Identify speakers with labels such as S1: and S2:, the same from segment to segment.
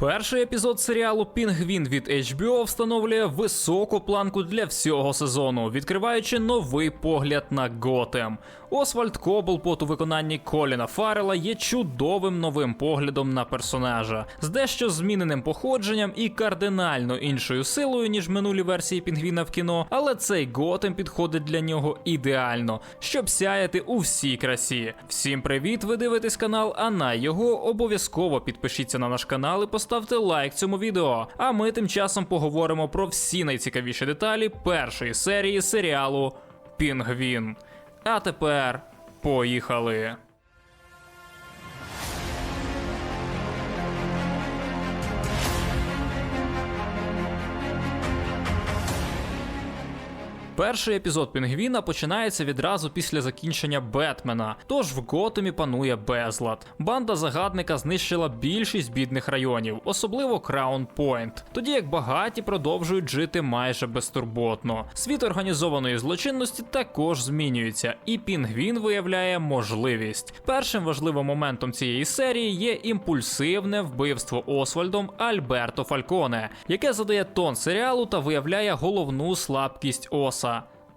S1: Перший епізод серіалу Пінгвін від HBO встановлює високу планку для всього сезону, відкриваючи новий погляд на Готем. Освальд Коблпот у виконанні Коліна Фаррела є чудовим новим поглядом на персонажа з дещо зміненим походженням і кардинально іншою силою, ніж минулі версії Пінгвіна в кіно, але цей Готем підходить для нього ідеально, щоб сяяти у всій красі. Всім привіт! Ви дивитесь канал, а на його обов'язково підпишіться на наш канал і поставте лайк цьому відео. А ми тим часом поговоримо про всі найцікавіші деталі першої серії серіалу Пінгвін. А тепер поїхали. Перший епізод Пінгвіна починається відразу після закінчення Бетмена. Тож в Готемі панує безлад. Банда загадника знищила більшість бідних районів, особливо Краун Пойнт. Тоді як багаті продовжують жити майже безтурботно. Світ організованої злочинності також змінюється, і Пінгвін виявляє можливість. Першим важливим моментом цієї серії є імпульсивне вбивство Освальдом Альберто Фальконе, яке задає тон серіалу та виявляє головну слабкість Оса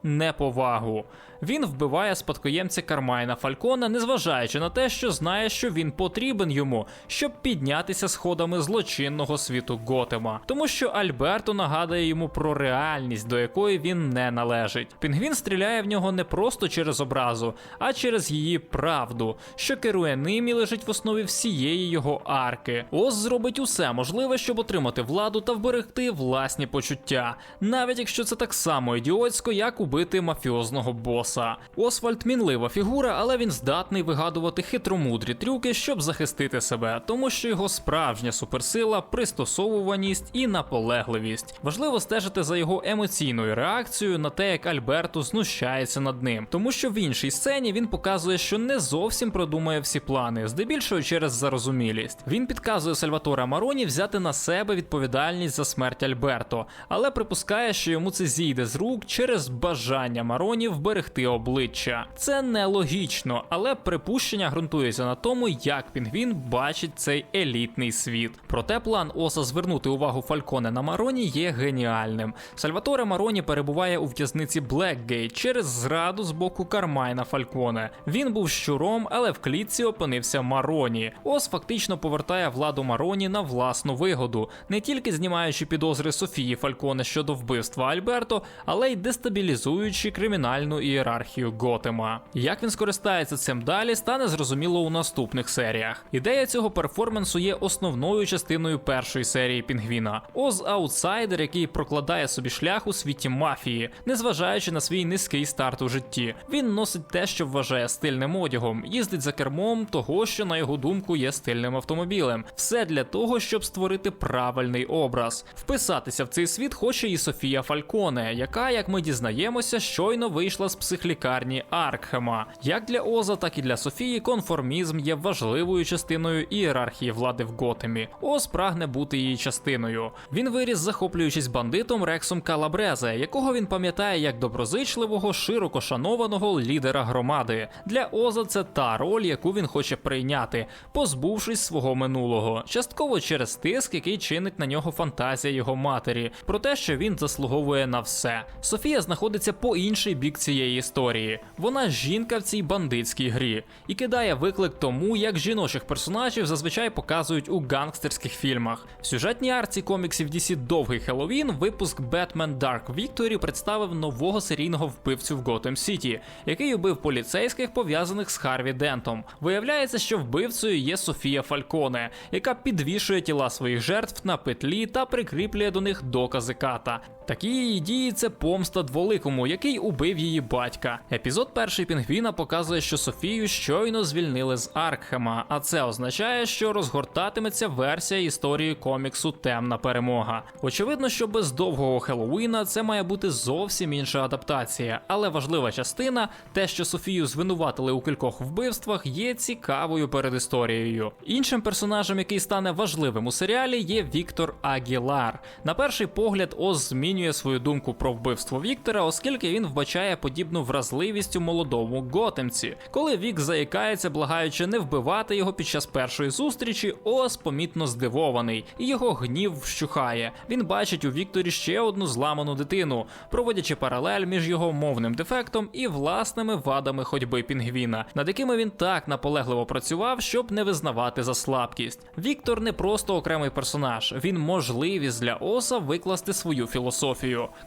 S1: неповагу. Він вбиває спадкоємця Кармайна Фалькона, незважаючи на те, що знає, що він потрібен йому, щоб піднятися сходами злочинного світу Готема, тому що Альберто нагадує йому про реальність, до якої він не належить. Пінгвін стріляє в нього не просто через образу, а через її правду, що керує ним лежить в основі всієї його арки. Оз зробить усе можливе, щоб отримати владу та вберегти власні почуття, навіть якщо це так само ідіотсько, як убити мафіозного боса. Освальд мінлива фігура, але він здатний вигадувати хитромудрі трюки, щоб захистити себе, тому що його справжня суперсила пристосовуваність і наполегливість. Важливо стежити за його емоційною реакцією на те, як Альберто знущається над ним, тому що в іншій сцені він показує, що не зовсім продумує всі плани, здебільшого через зарозумілість. Він підказує Сальватора Мароні взяти на себе відповідальність за смерть Альберто, але припускає, що йому це зійде з рук через бажання Мароні вберегти обличчя. Це нелогічно, але припущення ґрунтується на тому, як Пінгвін бачить цей елітний світ. Проте план Оса звернути увагу Фальконе на Мароні є геніальним. Сальваторе Мароні перебуває у в'язниці Блекгейт через зраду з боку Кармайна Фальконе. Він був щуром, але в клітці опинився Мароні. Ос фактично повертає владу Мароні на власну вигоду, не тільки знімаючи підозри Софії Фальконе щодо вбивства Альберто, але й дестабілізуючи кримінальну ієрархію Готема. Як він скористається цим далі, стане зрозуміло у наступних серіях. Ідея цього перформансу є основною частиною першої серії Пінгвіна. Оз аутсайдер, який прокладає собі шлях у світі мафії, незважаючи на свій низький старт у житті. Він носить те, що вважає стильним одягом, їздить за кермом того, що на його думку є стильним автомобілем. Все для того, щоб створити правильний образ. Вписатися в цей світ хоче і Софія Фальконе, яка, як ми дізнаємося, щойно вийшла з психлікарні Аркхема. Як для Оза, так і для Софії конформізм є важливою частиною ієрархії влади в Готемі. Оз прагне бути її частиною. Він виріс, захоплюючись бандитом Рексом Калабрезе, якого він пам'ятає як доброзичливого, широко шанованого лідера громади. Для Оза це та роль, яку він хоче прийняти, позбувшись свого минулого, частково через тиск, який чинить на нього фантазія його матері, про те, що він заслуговує на все. Софія знаходиться по інший бік цієї історії. Вона жінка в цій бандитській грі і кидає виклик тому, як жіночих персонажів зазвичай показують у гангстерських фільмах. В сюжетній арці коміксів DC Довгий Хеллоуін випуск Batman Dark Victory представив нового серійного вбивцю в Готэм Сіті, який убив поліцейських пов'язаних з Харві Дентом. Виявляється, що вбивцею є Софія Фальконе, яка підвішує тіла своїх жертв на петлі та прикріплює до них докази ката. Такі її дії це помста дволикому, який убив її батька. Епізод перший Пінгвіна показує, що Софію щойно звільнили з Аркхема, а це означає, що розгортатиметься версія історії коміксу Темна перемога. Очевидно, що без довгого Хеллоуіна це має бути зовсім інша адаптація, але важлива частина, те, що Софію звинуватили у кількох вбивствах, є цікавою передісторією. Іншим персонажем, який стане важливим у серіалі, є Віктор Агілар. На перший погляд, Оз свою думку про вбивство Віктора, оскільки він вбачає подібну вразливість у молодому готемці. Коли Вік заїкається, благаючи не вбивати його під час першої зустрічі, Ос помітно здивований, і його гнів вщухає. Він бачить у Вікторі ще одну зламану дитину, проводячи паралель між його мовним дефектом і власними вадами ходьби пінгвіна, над якими він так наполегливо працював, щоб не визнавати за слабкість. Віктор не просто окремий персонаж, він можливість для Оса викласти свою філософію.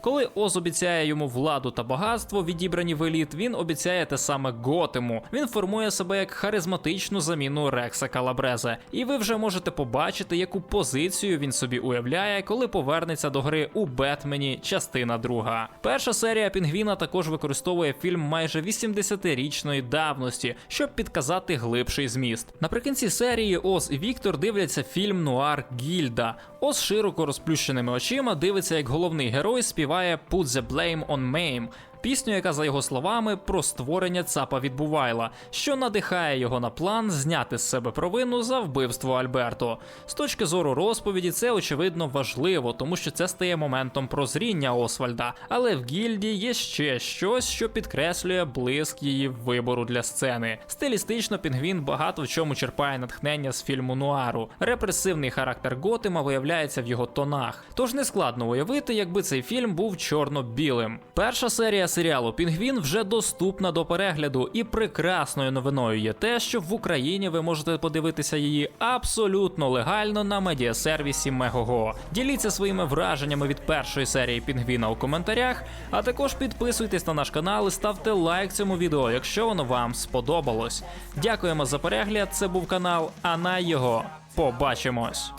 S1: Коли Ос обіцяє йому владу та багатство, відібрані в еліт, він обіцяє те саме Готему. Він формує себе як харизматичну заміну Рекса Калабрезе, і ви вже можете побачити, яку позицію він собі уявляє, коли повернеться до гри у Бетмені, частина друга. Перша серія Пінгвіна також використовує фільм майже 80-річної давності, щоб підказати глибший зміст. Наприкінці серії Оз і Віктор дивляться фільм Нуар Гільда. Оз широко розплющеними очима дивиться, як головний герой співає Put the blame on Mame, Пісню, яка за його словами про створення цапа відбувайла, що надихає його на план зняти з себе провину за вбивство Альберто. З точки зору розповіді, це очевидно важливо, тому що це стає моментом прозріння Освальда. Але в гільді є ще щось, що підкреслює блиск її вибору для сцени. Стилістично пінгвін багато в чому черпає натхнення з фільму Нуару. Репресивний характер Готема виявляється в його тонах. Тож не складно уявити, якби цей фільм був чорно-білим. Перша серія серіалу Пінгвін вже доступна до перегляду, і прекрасною новиною є те, що в Україні ви можете подивитися її абсолютно легально на медіасервісі Мегого. Діліться своїми враженнями від першої серії Пінгвіна у коментарях, а також підписуйтесь на наш канал і ставте лайк цьому відео, якщо воно вам сподобалось. Дякуємо за перегляд. Це був канал, а на його побачимось.